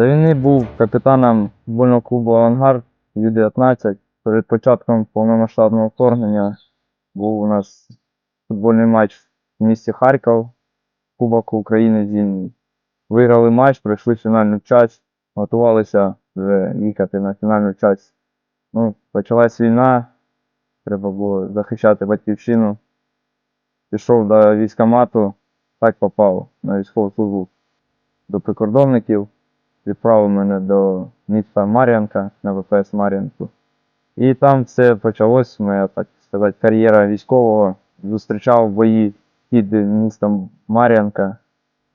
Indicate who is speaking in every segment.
Speaker 1: До війни був капітаном футбольного клубу Авангард Ю-19. Перед початком повномасштабного вторгнення був у нас футбольний матч в місті Харків, Кубок України зимній. Виграли матч, пройшли фінальну часть, готувалися вже їхати на фінальну часть. Ну, почалась війна, треба було захищати батьківщину. Пішов до військкомату, так попав на військову службу до прикордонників, відправив мене до міста Мар'янка на ВПС Мар'янку. І там все почалось, моя, так сказати, кар'єра військового. Зустрічав бої під містом Мар'янка.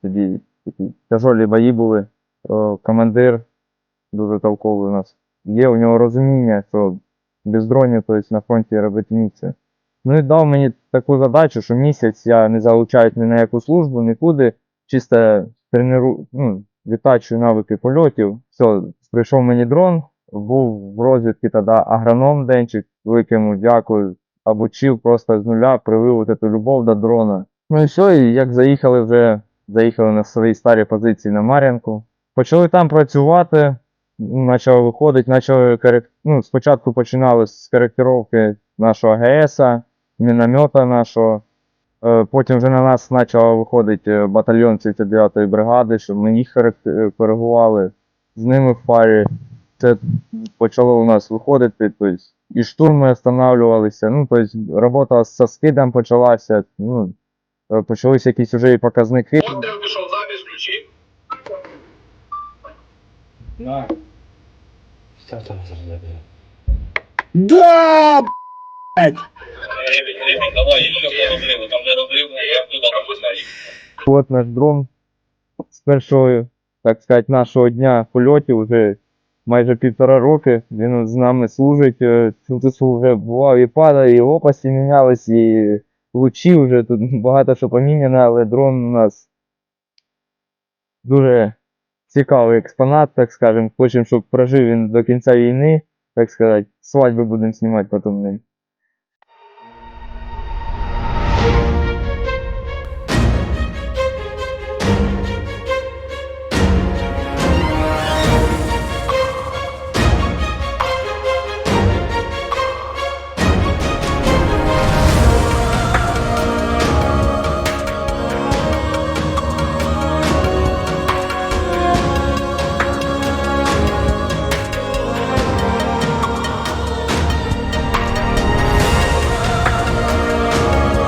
Speaker 1: Тоді такі тяжолі бої були. О, командир дуже толковий у нас. Є у нього розуміння, що без дронів тобто, на фронті робити нічого. Ну і дав мені таку задачу, що місяць я не залучають ні на яку службу, нікуди. Чисто трениру, ну, відтачую навики польотів. Все, прийшов мені дрон, був в розвідці тоді агроном Денчик, велике йому дякую. Обучив просто з нуля, привив от любов до дрона. Ну і все, і як заїхали вже, заїхали на свої старі позиції на Мар'янку. Почали там працювати, почали виходити, почали ну, спочатку починали з коректировки нашого АГС, міномета нашого. Е, Потім вже на нас почав виходити е, батальйон 39-ї бригади, щоб ми їх е, коригували з ними в парі. Це почало у нас виходити, тобто і штурми останавливалися. Ну, тобто робота з скидом почалася. Ну, почалися якісь вже і показники.
Speaker 2: Постріл пішов запис, ключі.
Speaker 3: Там за
Speaker 4: Да, блядь!
Speaker 2: Давай.
Speaker 1: От наш дрон з першого, так сказати, нашого дня польотів вже майже півтора роки. Він з нами служить. Тут вже бував і падає, і опасі мінялись, і лучі вже тут багато що поміняно, але дрон у нас дуже цікавий експонат, так скажемо. Хочемо, щоб прожив він до кінця війни, так сказати, свадьби будемо знімати потім ним.